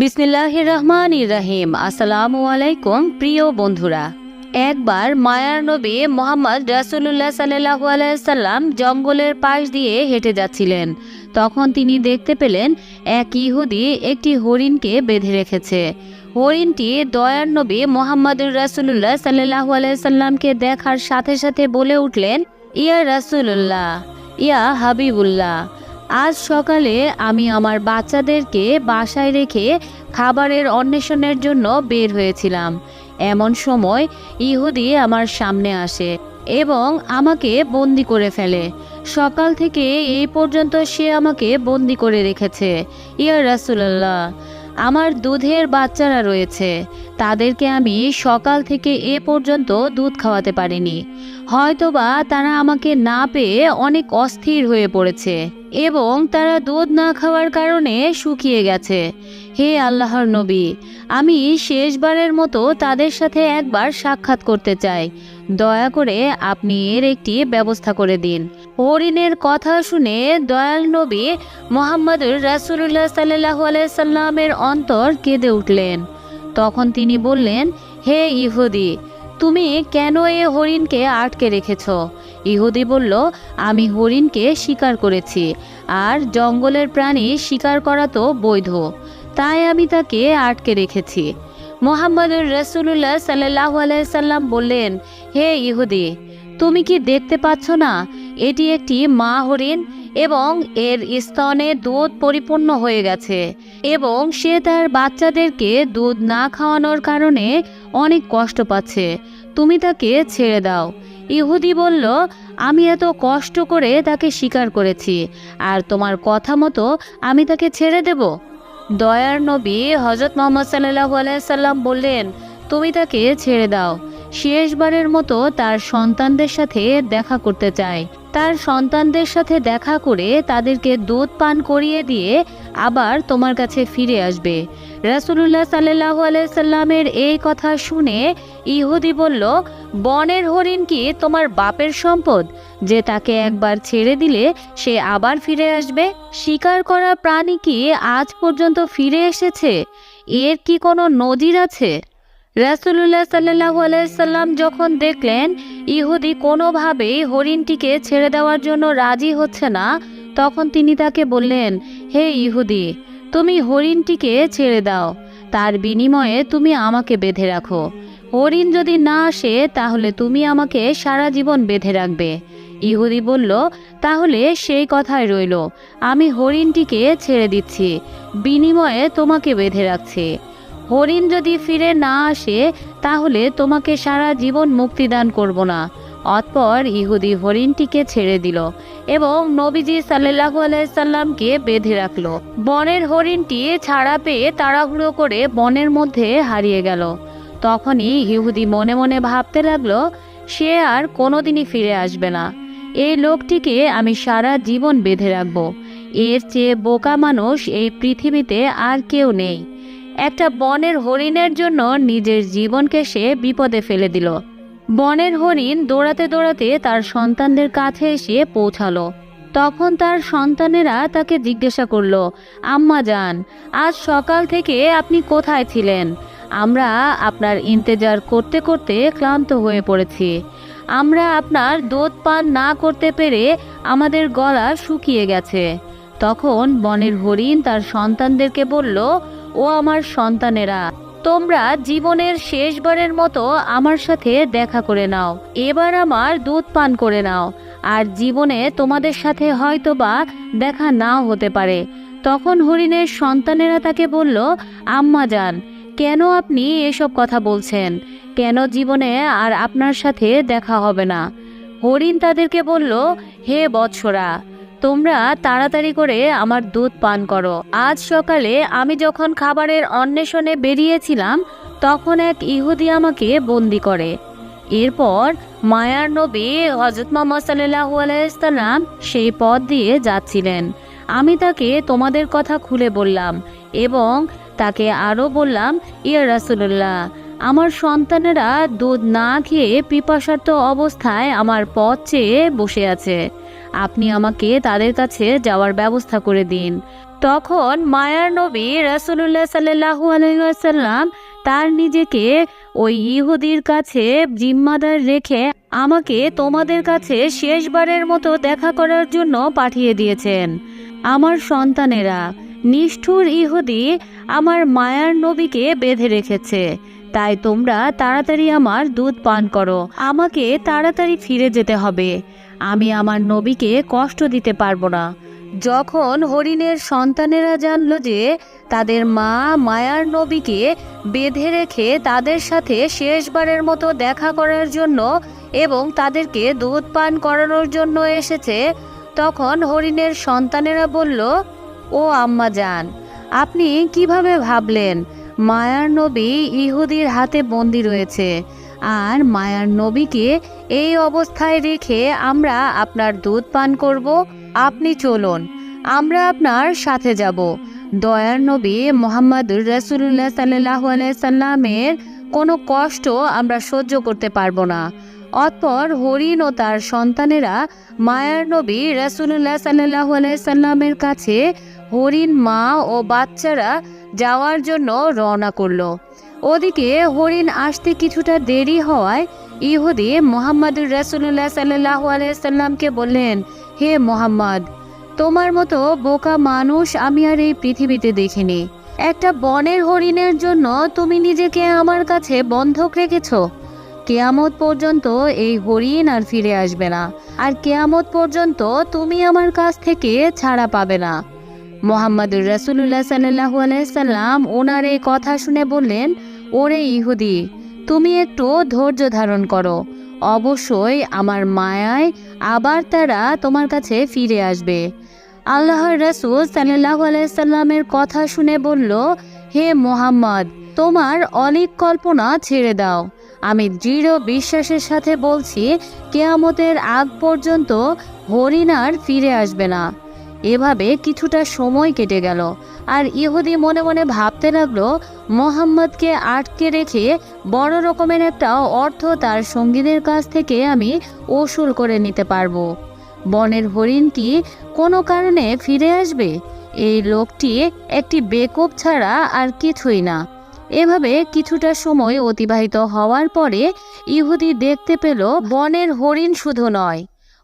বিসমিল্লাহ রহমান রাহিম। আসসালামু আলাইকুম প্রিয় বন্ধুরা। একবার মায়ার নবী মোহাম্মদ রাসুল্লাহ সাল্লাহু আলাইসাল্লাম জঙ্গলের পাশ দিয়ে হেঁটে যাচ্ছিলেন। তখন তিনি দেখতে পেলেন, এক ইহুদি একটি হরিণকে বেঁধে রেখেছে। হরিণটি দয়ার নবী মোহাম্মদুর রাসুল্লাহ সাল্লাহু আলাইসাল্লামকে দেখার সাথে সাথে বলে উঠলেন, ইয়া রাসুল্লাহ ইয়া হাবিবুল্লাহ আজ সকালে আমি আমার বাচ্চাদেরকে বাসায় রেখে খাবারের অন্বেষণের জন্য বের হয়েছিলাম। এমন সময় ইহুদি আমার সামনে আসে এবং আমাকে বন্দি করে ফেলে। সকাল থেকে এই পর্যন্ত সে আমাকে বন্দি করে রেখেছে। ইয়া রাসুলাল্লাহ, আমার দুধের বাচ্চারা রয়েছে। তাদেরকে আমি সকাল থেকে এ পর্যন্ত দুধ খাওয়াতে পারিনি। হয়তোবা তারা আমাকে না পেয়ে অনেক অস্থির হয়ে পড়েছে। এবং তারা দুধ না খাওয়ার কারণে শুকিয়ে গেছে। হে আল্লাহর নবী, আমি শেষবারের মতো তাদের সাথে একবার সাক্ষাৎ করতে চাই। দয়া করে আপনি এর একটি ব্যবস্থা করে দিন। হরিণের কথা শুনে দয়াল নবী মোহাম্মদুর রাসুল্লাহ সাল্লাহ আলাইসাল্লামের অন্তর কেঁদে উঠলেন। তখন তিনি বললেন, হে ইহুদি, তুমি কেন এ হরিণকে আটকে রেখেছ? ইহুদি বলল, আমি হরিণকে শিকার করেছি, আর জঙ্গলের প্রাণী শিকার করা তো বৈধ। তাই আমি তাকে আটকে রেখেছি। মোহাম্মদুর রসুল্লাহ সাল্লাহ আলাইসাল্লাম বললেন, হে ইহুদি, তুমি কি দেখতে পাচ্ছ না? এটি একটি মা হরিণ এবং এর স্তনে দুধ পরিপূর্ণ হয়ে গেছে এবং সে তার বাচ্চাদেরকে দুধ না খাওয়ানোর কারণে অনেক কষ্ট পাচ্ছে। তুমি তাকে ছেড়ে দাও। ইহুদি বলল, আমি এত কষ্ট করে তাকে স্বীকার করেছি, আর তোমার কথা মতো আমি তাকে ছেড়ে দেব। দয়ার নবী হজরত মোহাম্মদ সাল্লাহ আলাইসাল্লাম বললেন, তুমি তাকে ছেড়ে দাও। শেষবারের মতো তার সন্তানদের সাথে দেখা করতে চায় তার সন্তানদের সাথে দেখা করে তাদেরকে দুধ পান করিয়ে দিয়ে আবার তোমার কাছে ফিরে আসবে। রাসুলুল্লাহ সাল্লাহ আলাইসাল্লামের এই কথা শুনে ইহুদি বলল, বনের হরিণ কি তোমার বাপের সম্পদ? যে তাকে একবার ছেড়ে দিলে সে আবার ফিরে আসবে? শিকার করা প্রাণী কি আজ পর্যন্ত ফিরে এসেছে? এর কি কোনো নজির আছে? রাসুলুল্লাহ সাল্লাহ আলাইসাল্লাম যখন দেখলেন ইহুদি কোনোভাবেই হরিণটিকে ছেড়ে দেওয়ার জন্য রাজি হচ্ছে না, তখন তিনি তাকে বললেন, হে ইহুদি, তুমি হরিণটিকে ছেড়ে দাও। তার বিনিময়ে তুমি আমাকে বেঁধে রাখো। হরিণ যদি না আসে, তাহলে তুমি আমাকে সারা জীবন বেঁধে রাখবে। ইহুদি বলল, তাহলে সেই কথাই রইল। আমি হরিণটিকে ছেড়ে দিচ্ছি। বিনিময়ে তোমাকে বেঁধে রাখছি। হরিণ যদি ফিরে না আসে, তাহলে তোমাকে সারা জীবন মুক্তিদান করব না। অতপর ইহুদি হরিণটিকে ছেড়ে দিল এবং নবীজি সাল্লাহু আলাইসাল্লামকে বেঁধে রাখল। বনের হরিণটি ছাড়া পেয়ে তাড়াহুড়ো করে বনের মধ্যে হারিয়ে গেল। তখনই ইহুদি মনে মনে ভাবতে লাগল, সে আর কোনোদিনই ফিরে আসবে না। এই লোকটিকে আমি সারা জীবন বেঁধে রাখব। এর চেয়ে বোকা মানুষ এই পৃথিবীতে আর কেউ নেই। একটা বনের হরিণের জন্য নিজের জীবনকে সে বিপদে ফেলে দিল। বনের হরিণ দৌড়াতে দৌড়াতে তার সন্তানদের কাছে এসে পৌঁছালো। তখন তার সন্তানেরা তাকে জিজ্ঞাসা করল, আম্মা যান, আজ সকাল থেকে আপনি কোথায় ছিলেন? আমরা আপনার ইন্তেজার করতে করতে ক্লান্ত হয়ে পড়েছি। আমরা আপনার দুধ পান না করতে পেরে আমাদের গলা শুকিয়ে গেছে। তখন বনের হরিণ তার সন্তানদেরকে বলল ও আমার সন্তানেরা। তোমরা জীবনের শেষবারের মতো আমার সাথে দেখা করে নাও। এবার আমার দুধ পান করে নাও। আর জীবনে তোমাদের সাথে হয়তো বা দেখা নাও হতে পারে। তখন হরিণের সন্তানেরা তাকে বলল, আম্মা যান, কেন আপনি এসব কথা বলছেন? কেন জীবনে আর আপনার সাথে দেখা হবে না? হরিণ তাদেরকে বলল, হে বৎসরা তোমরা তাড়াতাড়ি করে আমার দুধ পান করো। আজ সকালে আমি যখন খাবারের অন্বেষণে বেরিয়েছিলাম, তখন এক ইহুদি আমাকে বন্দি করে। এরপর মায়ার নবী হজরত মোহাম্মদ সাল্লাহু আলাইসাল্লাম সেই পথ দিয়ে যাচ্ছিলেন। আমি তাকে তোমাদের কথা খুলে বললাম এবং তাকে আরও বললাম, ইয়া রাসুল্লাহ আমার সন্তানেরা দুধ না খেয়ে পিপাসার্থ অবস্থায় আমার পথ চেয়ে বসে আছে। আপনি আমাকে তাদের কাছে যাওয়ার ব্যবস্থা করে দিন। তখন মায়ার নবী রাসুলুল্লাহ সাল্লাহু আলহাম তার নিজেকে ওই ইহুদির কাছে জিম্মাদার রেখে আমাকে তোমাদের কাছে শেষবারের মতো দেখা করার জন্য পাঠিয়ে দিয়েছেন। আমার সন্তানেরা, নিষ্ঠুর ইহুদি আমার মায়ার নবীকে বেঁধে রেখেছে। তাই তোমরা তাড়াতাড়ি আমার দুধ পান করো। আমাকে তাড়াতাড়ি ফিরে যেতে হবে। আমি আমার নবীকে কষ্ট দিতে পারব না। যখন হরিণের সন্তানেরা জানলো যে তাদের মা মায়ার নবীকে বেঁধে রেখে তাদের সাথে শেষবারের মতো দেখা করার জন্য এবং তাদেরকে দুধ পান করানোর জন্য এসেছে, তখন হরিণের সন্তানেরা বলল, ও আম্মা যান আপনি কীভাবে ভাবলেন মায়ার নবী ইহুদির হাতে বন্দি রয়েছে, আর মায়ার নবীকে এই অবস্থায় রেখে আমরা আপনার দুধ পান করব। আপনি চলুন, আমরা আপনার সাথে যাব। দয়ার নবী মোহাম্মদ রসুল্লাহ সাল্লাহ সাল্লামের কোনো কষ্ট আমরা সহ্য করতে পারব না। অতপর হরিণ ও তার সন্তানেরা মায়ার নবী রসুল্লাহ সাল্লাহ সাল্লামের কাছে হরিণ, মা ও বাচ্চারা যাওয়ার জন্য রওনা করল। ওদিকে হরিণ আসতে কিছুটা দেরি হওয়ায় ইহুদি মোহাম্মদুর রাসুল্লাহ সাল্লাহ আলাইসাল্লামকে বললেন, হে মোহাম্মদ, তোমার মতো বোকা মানুষ আমি আর এই পৃথিবীতে দেখিনি। একটা বনের হরিণের জন্য তুমি নিজেকে আমার কাছে বন্ধক রেখেছ। কেয়ামত পর্যন্ত এই হরিণ আর ফিরে আসবে না। আর কেয়ামত পর্যন্ত তুমি আমার কাছ থেকে ছাড়া পাবে না। মোহাম্মদুর রাসুল্লাহ সাল্লাহু আলাইসাল্লাম ওনার এই কথা শুনে বললেন, ওরে ইহুদি তুমি একটু ধৈর্য ধারণ করো। অবশ্যই আমার মায়ায় আবার তারা তোমার কাছে ফিরে আসবে। আল্লাহর রাসুল সাল্লাহ আলাইসাল্লামের কথা শুনে বলল, হে মোহাম্মদ, তোমার অনেক কল্পনা ছেড়ে দাও। আমি দৃঢ় বিশ্বাসের সাথে বলছি, কেয়ামতের আগ পর্যন্ত হরিণার ফিরে আসবে না। এভাবে কিছুটা সময় কেটে গেল। আর ইহুদি মনে মনে ভাবতে লাগল, মোহাম্মদকে আটকে রেখে বড় রকমের একটা অর্থ তার সঙ্গীদের কাছ থেকে আমি ওসুল করে নিতে পারব। বনের হরিণ কি কোনো কারণে ফিরে আসবে? এই লোকটি একটি বেকুব ছাড়া আর কিছুই না। এভাবে কিছুটা সময় অতিবাহিত হওয়ার পরে ইহুদি দেখতে পেল বনের হরিণ শুধু নয়।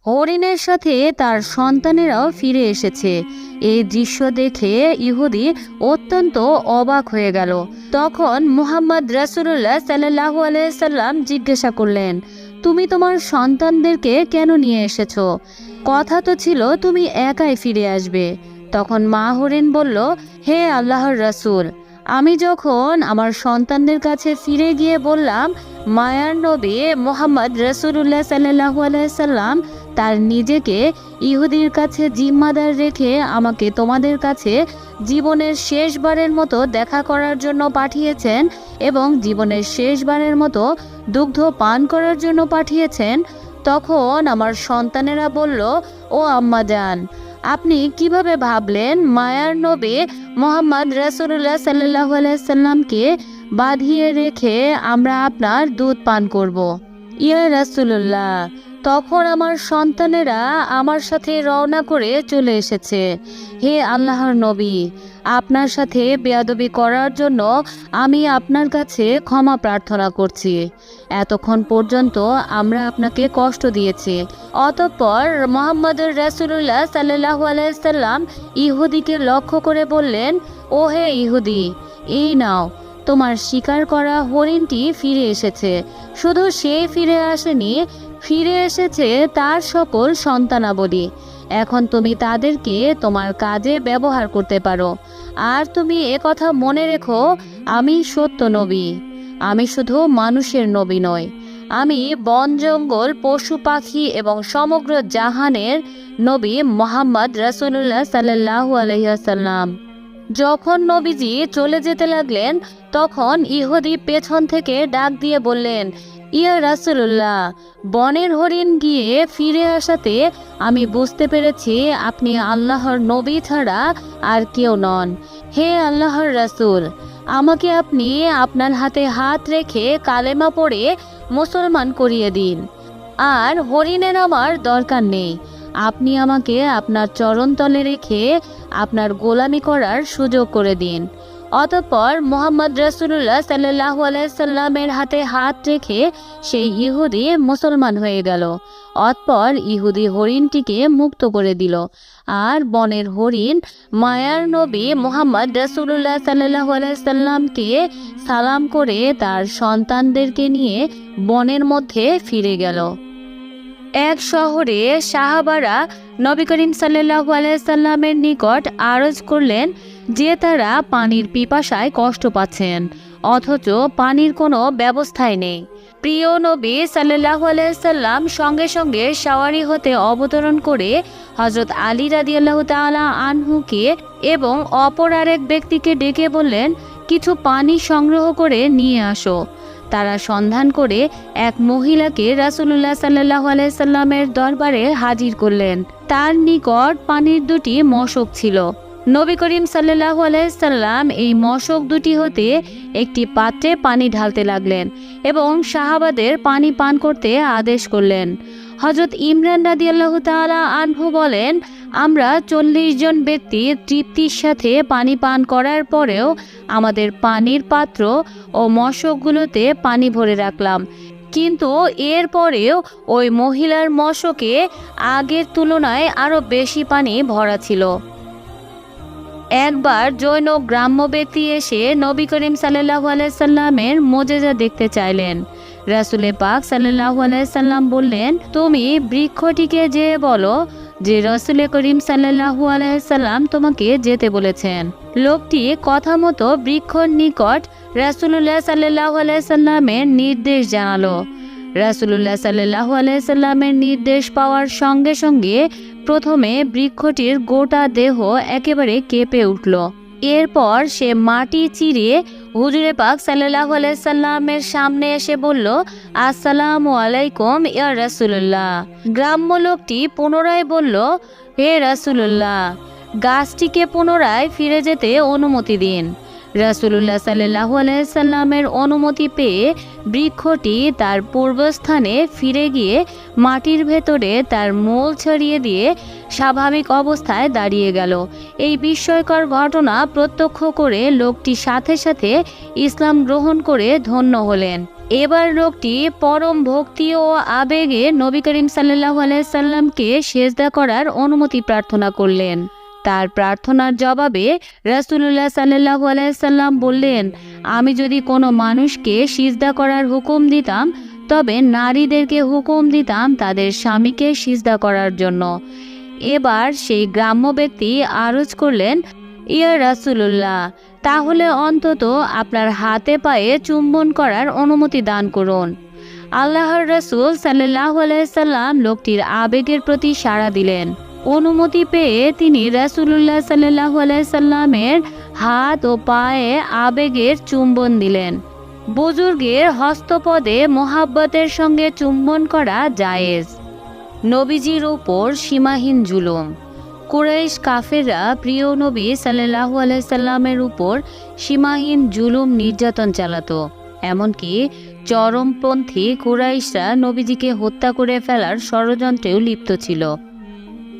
হরিণের সাথে তার সন্তানেরাও ফিরে এসেছে। এই দৃশ্য দেখে ইহুদি অত্যন্ত অবাক হয়ে গেল। তখন মুহাম্মদ রাসুল্লাহ সাল্লাহ আলাইসাল্লাম জিজ্ঞাসা করলেন, তুমি তোমার সন্তানদেরকে কেন নিয়ে এসেছ? কথা তো ছিল তুমি একাই ফিরে আসবে। তখন মা হরিণ বলল, হে আল্লাহর রাসূল, আমি যখন আমার সন্তানদের কাছে ফিরে গিয়ে বললাম, মায়ার নবী মোহাম্মদ রসুল্লাহ সাল্লাহ আলাইসাল্লাম তার নিজেকে ইহুদির কাছে জিম্মাদার রেখে আমাকে তোমাদের কাছে জীবনের শেষবারের মতো দেখা করার জন্য পাঠিয়েছেন এবং জীবনের শেষবারের মতো দুগ্ধ পান করার জন্য পাঠিয়েছেন তখন আমার সন্তানেরা বলল, ও আম্মা যান আপনি কীভাবে ভাবলেন মায়ার নবী মোহাম্মদ রাসুল্লাহ সাল্লাহ সাল্লামকে বাঁধিয়ে রেখে আমরা আপনার দুধ পান করব। ইয়া রাসুল্লাহ তখন আমার সন্তানেরা আমার সাথে রওনা করে চলে এসেছে। হে আল্লাহর নবী, আপনার সাথে বেয়াদবি করার জন্য আমি আপনার কাছে ক্ষমা প্রার্থনা করছি। এতক্ষণ পর্যন্ত আমরা আপনাকে কষ্ট দিয়েছি। অতঃপর মোহাম্মদুর রাসুল্লাহ সাল্লাহ আলাইসাল্লাম ইহুদিকে লক্ষ্য করে বললেন, ও হে ইহুদি, এই নাও, তোমার শিকার করা হরিণটি ফিরে এসেছে। শুধু সে ফিরে আসেনি ফিরে এসেছে তার সকল সন্তানাবলী। এখন তুমি তাদেরকে তোমার কাজে ব্যবহার করতে পারো। আর তুমি এ কথা মনে রেখো, আমি সত্য নবী। আমি শুধু মানুষের নবী নই। আমি বন জঙ্গল, পশু পাখি এবং সমগ্র জাহানের নবী মোহাম্মদ রাসুল্লাহ সাল্লাহ আলহিহাসাল্লাম যখন নবীজি চলে যেতে লাগলেন, তখন ইহুদি পেছন থেকে ডাক দিয়ে বললেন ইয়া রাসুল্লাহ বনের হরিণ গিয়ে ফিরে আসাতে আমি বুঝতে পেরেছি আপনি আল্লাহর নবী ছাড়া আর কেউ নন। হে আল্লাহর রাসূল, আমাকে আপনি আপনার হাতে হাত রেখে কালেমা পড়ে মুসলমান করিয়ে দিন। আর হরিণের আমার দরকার নেই। আপনি আমাকে আপনার চরণতলে রেখে আপনার গোলামি করার সুযোগ করে দিন। অতঃপর মোহাম্মদ রসুল্লাহ সাল্লাহ আলাইসাল্লামের হাতে হাত রেখে সেই ইহুদি মুসলমান হয়ে গেল। অতপর ইহুদি হরিণটিকে মুক্ত করে দিল। আর বনের হরিণ মায়ার নবী মোহাম্মদ রসুল্লাহ সাল্লাহ আলাইসাল্লামকে সালাম করে তার সন্তানদেরকে নিয়ে বনের মধ্যে ফিরে গেল। এক শহরে সাহাবারা নবী করিম সাল্লাহ আলাইসাল্লামের নিকট আরজ করলেন যে তারা পানির পিপাসায় কষ্ট পাচ্ছেন, অথচ পানির কোনো ব্যবস্থাই নেই। প্রিয় নবী সাল্লাহ আলাইসাল্লাম সঙ্গে সঙ্গে সাওয়ারি হতে অবতরণ করে হজরত আলী রাদিয়াল্লাহ তাআলা আনহুকে এবং অপর আরেক ব্যক্তিকে ডেকে বললেন, কিছু পানি সংগ্রহ করে নিয়ে আসো। তারা সন্ধান করে এক মহিলাকে রাসুলুল্লাহ সাল্লাহ আলাইসাল্লামের দরবারে হাজির করলেন। তার নিকট পানির দুটি মশক ছিল। নবী করিম সাল্লাহ আলাইসাল্লাম এই মশক দুটি হতে একটি পাত্রে পানি ঢালতে লাগলেন এবং সাহাবাদের পানি পান করতে আদেশ করলেন। হজরত ইমরান রাদি আল্লাহ তালা আনহু বলেন, আমরা চল্লিশ জন ব্যক্তি তৃপ্তির সাথে পানি পান করার পরেও আমাদের পানির পাত্র ও মশকগুলোতে পানি ভরে রাখলাম। কিন্তু এরপরেও ওই মহিলার মশকে আগের তুলনায় আরও বেশি পানি ভরা ছিল। একবার জৈন গ্রাম্য ব্যক্তি এসে নবী করিম সাল্লাহ আলাইসাল্লামের মোজেজা দেখতে চাইলেন। রাসুলে পাক সাল্লাহ আলাইসাল্লাম বললেন, তুমি বৃক্ষটিকে যে বলো যে রসুলে করিম সাল্লাহু আলাইসাল্লাম তোমাকে যেতে বলেছেন। লোকটি কথা মতো বৃক্ষর নিকট রাসুল্লাহ সাল্লাহ আলাইসাল্লামের নির্দেশ জানালো। রাসুল্লাহ সাল্লাহ আলাইসাল্লামের নির্দেশ পাওয়ার সঙ্গে সঙ্গে প্রথমে বৃক্ষটির গোটা দেহ একেবারে কেঁপে উঠল। এরপর সে মাটি চিরিয়ে হুজুরে পাক সাল্লাহ আলাইসাল্লামের সামনে এসে বলল, আসসালাম আলাইকুম, ইয়া রাসুল্লাহ গ্রাম্য লোকটি পুনরায় বলল, হে রাসুল্লাহ গাছটিকে পুনরায় ফিরে যেতে অনুমতি দিন। রাসুল্লাহ সাল্লাহ আলাইসাল্লামের অনুমতি পেয়ে বৃক্ষটি তার পূর্বস্থানে ফিরে গিয়ে মাটির ভেতরে তার মূল ছড়িয়ে দিয়ে স্বাভাবিক অবস্থায় দাঁড়িয়ে গেল। এই বিস্ময়কর ঘটনা প্রত্যক্ষ করে লোকটি সাথে সাথে ইসলাম গ্রহণ করে ধন্য হলেন। এবার লোকটি পরম ভক্তি ও আবেগে নবী করিম সাল্লাহ আলাইসাল্লামকে সেজদা করার অনুমতি প্রার্থনা করলেন। তার প্রার্থনার জবাবে রাসুল্লাহ সাল্লাহ আলাইসাল্লাম বললেন, আমি যদি কোনো মানুষকে সিজদা করার হুকুম দিতাম, তবে নারীদেরকে হুকুম দিতাম তাদের স্বামীকে সিজদা করার জন্য। এবার সেই গ্রাম্য ব্যক্তি আরজ করলেন, ইয়া রাসুলুল্লাহ, তাহলে অন্তত আপনার হাতে পায়ে চুম্বন করার অনুমতি দান করুন। আল্লাহর রসুল সাল্লাহ আলাইসাল্লাম লোকটির আবেগের প্রতি সাড়া দিলেন। অনুমতি পেয়ে তিনি রাসুলুল্লাহ সাল্লাহ আলাইসাল্লামের হাত ও পায়ে আবেগের চুম্বন দিলেন। বুজুর্গের হস্তপদে মোহাব্বতের সঙ্গে চুম্বন করা জায়েজ। নবীজির ওপর সীমাহীন জুলুম। কুরাইশ কাফেররা প্রিয় নবী সাল্লাহু আলাইসাল্লামের উপর সীমাহীন জুলুম নির্যাতন চালাতো। এমনকি চরমপন্থী কুরাইশরা নবীজিকে হত্যা করে ফেলার ষড়যন্ত্রেও লিপ্ত ছিল।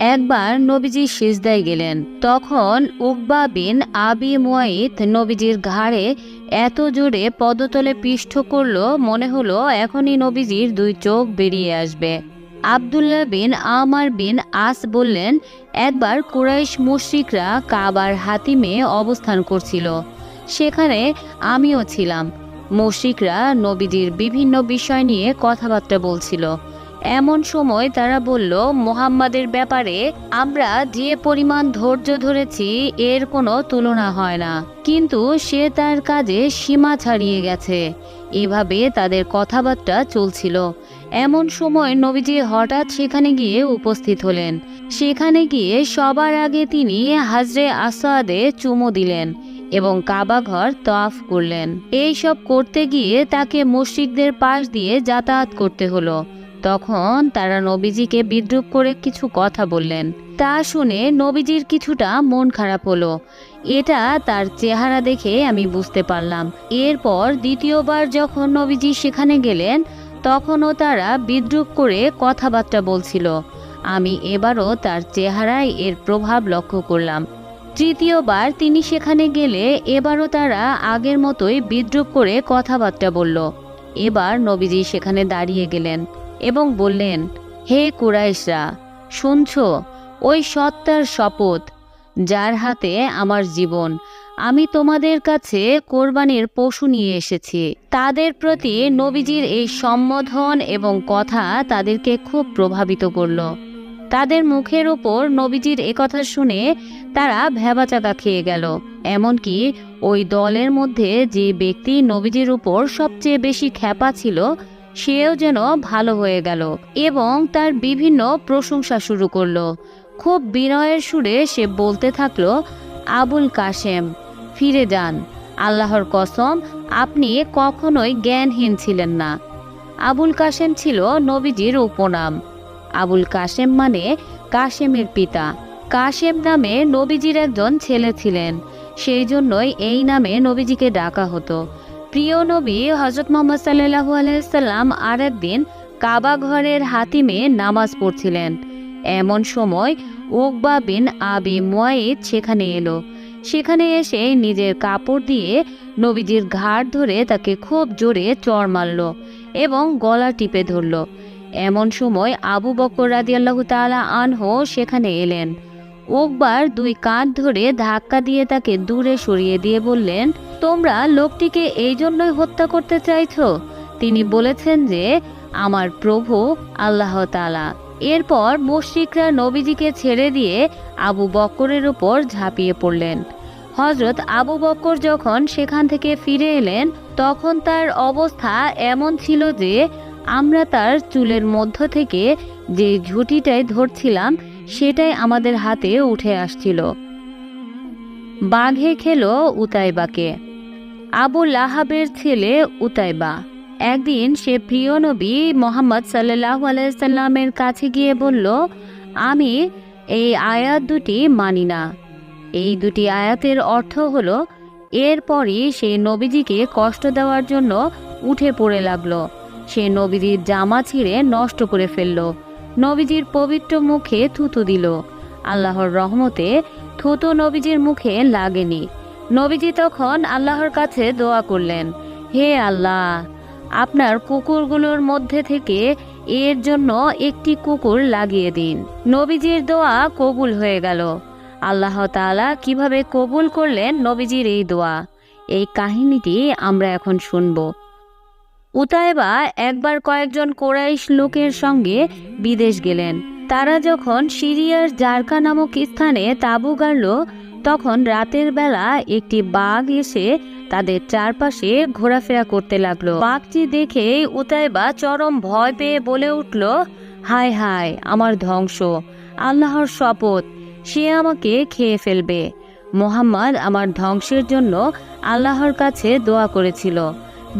একবার নবীজি সিজদায় গেলেন। তখন উকবা বিন আবি মুয়াইত নবীজির ঘাড়ে এত জোরে পদতলে পিষ্ঠ করল, মনে হলো এখনই নবীজির দুই চোখ বেরিয়ে আসবে। আবদুল্লাহ বিন আমার বিন আস বললেন, একবার কুরাইশ মুশরিকরা কাবার হাতিমে অবস্থান করছিল। সেখানে আমিও ছিলাম। মুশরিকরা নবীজির বিভিন্ন বিষয় নিয়ে কথাবার্তা বলছিল। এমন সময় তারা বলল, মোহাম্মদের ব্যাপারে আমরা যে পরিমাণ ধৈর্য ধরেছি, এর কোনো তুলনা হয় না। কিন্তু সে তার কাজে সীমা ছাড়িয়ে গেছে। এভাবে তাদের কথাবার্তা চলছিল। এমন সময় নবীজি হঠাৎ সেখানে গিয়ে উপস্থিত হলেন। সেখানে গিয়ে সবার আগে তিনি হাজরে আসাদে চুমো দিলেন এবং কাবা ঘর তফ করলেন। এই সব করতে গিয়ে তাকে মসজিদদের পাশ দিয়ে যাতায়াত করতে হলো। তখন তারা নবীজিকে বিদ্রুপ করে কিছু কথা বললেন। তা শুনে নবীজির কিছুটা মন খারাপ হলো। এটা তার চেহারা দেখে আমি বুঝতে পারলাম। এরপর দ্বিতীয়বার যখন নবীজি সেখানে গেলেন, তখনও তারা বিদ্রুপ করে কথাবার্তা বলছিল। আমি এবারও তার চেহারায় এর প্রভাব লক্ষ্য করলাম। তৃতীয়বার তিনি সেখানে গেলে এবারও তারা আগের মতোই বিদ্রুপ করে কথাবার্তা বলল। এবার নবীজি সেখানে দাঁড়িয়ে গেলেন। এবং বললেন, হে কুরাইশরা, শুনছ, ওই সত্তার শপথ, যার হাতে আমার জীবন। আমি তোমাদের কাছে কোরবানির পশু নিয়ে এসেছি। তাদের প্রতি নবীজির এই সম্বোধন এবং কথা তাদেরকে খুব প্রভাবিত করল। তাদের মুখের ওপর নবীজির একথা শুনে তারা ভেবাচাকা খেয়ে গেল। এমনকি ওই দলের মধ্যে যে ব্যক্তি নবীজির উপর সবচেয়ে বেশি খ্যাপা ছিল সেও যেন ভালো হয়ে গেল এবং তার বিভিন্ন প্রশংসা শুরু করল। খুব বিনয়ের সুরে সে বলতে থাকল, আবুল কাশেম, ফিরে যান। আল্লাহর কসম, আপনি কখনোই জ্ঞানহীন ছিলেন না। আবুল কাশেম ছিল নবীজির উপনাম। আবুল কাশেম মানে কাশেমের পিতা। কাশেম নামে নবীজির একজন ছেলে ছিলেন। সেই জন্যই এই নামে নবীজিকে ডাকা হতো। প্রিয় নবী হজরত মোহাম্মদ সাল্লাহু আলাইসাল্লাম আর একদিন কাবা ঘরের হাতিমে নামাজ পড়ছিলেন। এমন সময় উকবা বিন আবি মুয়াইদ সেখানে এলো। সেখানে এসে নিজের কাপড় দিয়ে নবীজির ঘাড় ধরে তাকে খুব জোরে চড় মারল এবং গলা টিপে ধরল। এমন সময় আবু বকর রাদিয়াল্লাহ তাআলা আনহো সেখানে এলেন। ওকবার দুই কাঁধ ধরে ধাক্কা দিয়ে তাকে দূরে সরিয়ে দিয়ে বললেন, তোমরা লোকটিকে এই জন্যই হত্যা করতে চাইছো? তিনি বলেছেন যে, আমার প্রভু আল্লাহ তাআলা। এরপর মুশরিকরা নবীজিকে ছেড়ে দিয়ে আবু বক্করের উপর ঝাঁপিয়ে পড়লেন। হজরত আবু বক্কর যখন সেখান থেকে ফিরে এলেন, তখন তার অবস্থা এমন ছিল যে, আমরা তার চুলের মধ্য থেকে যে ঝুঁটিটাই ধরছিলাম সেটাই আমাদের হাতে উঠে আসছিল। বাঘে খেলো উতাইবাকে। আবু লাহাবের ছেলে উতাইবা। একদিন সে প্রিয় নবী মোহাম্মদ সাল্লাহ আলাইসাল্লামের কাছে গিয়ে বলল, আমি এই আয়াত দুটি মানি না। এই দুটি আয়াতের অর্থ হলো, এরপরই সে নবীজিকে কষ্ট দেওয়ার জন্য উঠে পড়ে লাগল। সে নবীজির জামা ছিঁড়ে নষ্ট করে ফেলল। নবীজির পবিত্র মুখে থুতু দিল। আল্লাহর রহমতে থুতু নবীজির মুখে লাগেনি। নবীজি তখন আল্লাহর কাছে দোয়া করলেন, হে আল্লাহ, আপনার কুকুরগুলোর মধ্যে থেকে এর জন্য একটি কুকুর লাগিয়ে দিন। নবীজির দোয়া কবুল হয়ে গেল। আল্লাহ তাআলা কীভাবে কবুল করলেন নবীজির এই দোয়া? এই কাহিনীটি আমরা এখন শুনব। উতায়বা একবার কয়েকজন কোরাইশ লোকের সঙ্গে বিদেশ গেলেন। তারা যখন সিরিয়ার জারকা নামক স্থানে তাঁবু গাড়ল, তখন রাতের বেলা একটি বাঘ এসে তাদের চারপাশে ঘোরাফেরা করতে লাগল। বাঘটি দেখে উতায়বা চরম ভয় পেয়ে বলে উঠল, হায় হায়, আমার ধ্বংস, আল্লাহর শপথ, সে আমাকে খেয়ে ফেলবে। মোহাম্মদ আমার ধ্বংসের জন্য আল্লাহর কাছে দোয়া করেছিল,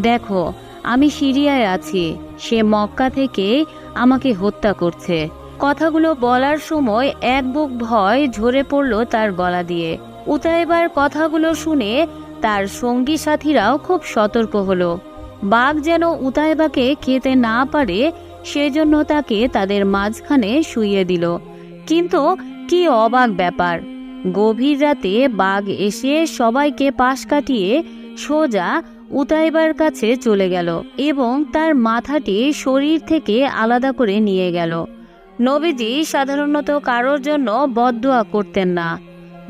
দেখো আমি সিরিয়ায় আছি। সে মক্কা থেকে আমাকে হত্যা করছে। কথাগুলো বলার সময় এক বুক ভয় ঝরে পড়ল তার গলা দিয়ে। উতাইবার কথাগুলো শুনে তার সঙ্গী সাথীরাও খুব সতর্ক হলো। বাঘ যেন উতাইবাকে খেতে না পারে, সেজন্য তাকে তাদের মাঝখানে শুইয়ে দিল। কিন্তু কি অবাক ব্যাপার, গভীর রাতে বাঘ এসে সবাইকে পাশ কাটিয়ে সোজা উতাইবার কাছে চলে গেল এবং তার মাথাটি শরীর থেকে আলাদা করে নিয়ে গেল। নবীজি সাধারণত কারোর জন্য বদদোয়া করতেন না।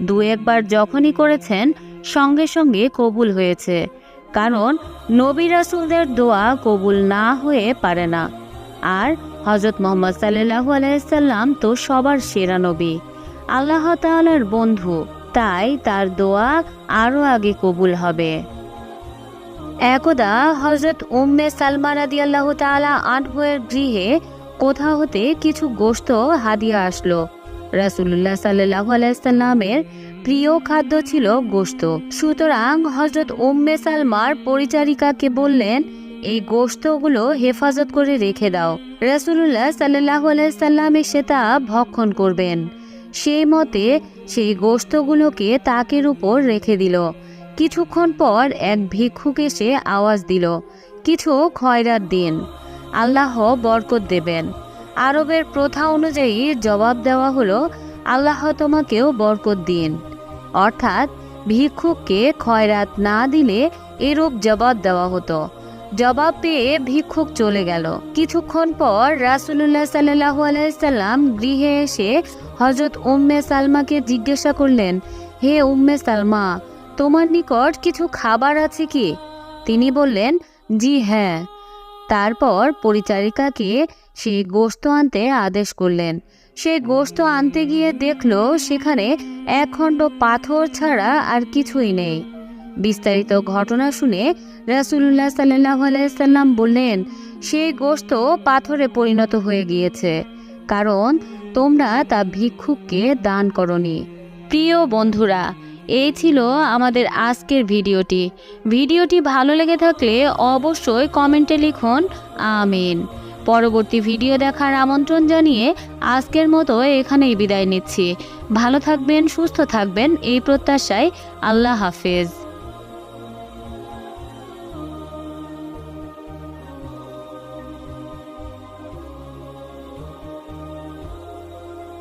দু একবার যখনই করেছেন, সঙ্গে সঙ্গে কবুল হয়েছে। কারণ নবী রাসুলদের দোয়া কবুল না হয়ে পারে না। আর হজরত মোহাম্মদ সাল্লাহু আলাইসাল্লাম তো সবার সেরা নবী। আল্লাহ তাআলার বন্ধু, তাই তার দোয়া আরও আগে কবুল হবে। একদা হজরত উম্মে সালমা রাদিয়াল্লাহ তাআলা আনহুয়ের গৃহে কোথা হতে কিছু গোশত হাদিয়া আসলো। রাসূলুল্লাহ সাল্লাল্লাহু আলাইসাল্লামের প্রিয় খাদ্য ছিল গোশত। সুতরাং হজরত উম্মে সালমার পরিচারিকাকে বললেন, এই গোশতগুলো হেফাজত করে রেখে দাও। রাসূলুল্লাহ সাল্লাল্লাহু আলাইহি সাল্লাম এসে তা ভক্ষণ করবেন। সেই মতে সেই গোশতগুলোকে তাকের উপর রেখে দিল। কিছুক্ষণ পর এক ভিক্ষুক এসে আওয়াজ দিল, কিছু খয়রাত দিন, আল্লাহ বরকত দেবেন। আরবের প্রথা অনুযায়ী জবাব দেওয়া হলো, আল্লাহ তোমাকেও বরকত দিন। অর্থাৎ ভিক্ষুককে খয়রাত না দিলে এরূপ জবাব দেওয়া হতো। জবাব পেয়ে ভিক্ষুক চলে গেল। কিছুক্ষণ পর রাসুলুল্লাহ সাল্লাহ আলাইসাল্লাম গৃহে এসে হজরত উম্মে সালমাকে জিজ্ঞাসা করলেন, হে উম্মে সালমা তোমার নিকট কিছু খাবার আছে কি? তিনি বললেন, জি হ্যাঁ। তারপর পরিচারিকাকে সেই গোস্ত আনতে আদেশ করলেন। সে গোস্ত আনতে গিয়ে দেখল, সেখানে একখণ্ড পাথর ছাড়া আর কিছুই নেই। বিস্তারিত ঘটনা শুনে রাসুল্লাহ সাল্লাহ আলাইসাল্লাম বললেন সেই গোস্ত পাথরে পরিণত হয়ে গিয়েছে, কারণ তোমরা তা ভিক্ষুককে দান করনি। প্রিয় বন্ধুরা এই ছিল আমাদের আজকের ভিডিওটি। ভিডিওটি ভালো লেগে থাকলে অবশ্যই কমেন্টে লিখুন, আমিন। পরবর্তী ভিডিও দেখার আমন্ত্রণ জানিয়ে আজকের মতো এখানেই বিদায় নিচ্ছি। ভালো থাকবেন, সুস্থ থাকবেন, এই প্রত্যাশায় আল্লাহ হাফেজ।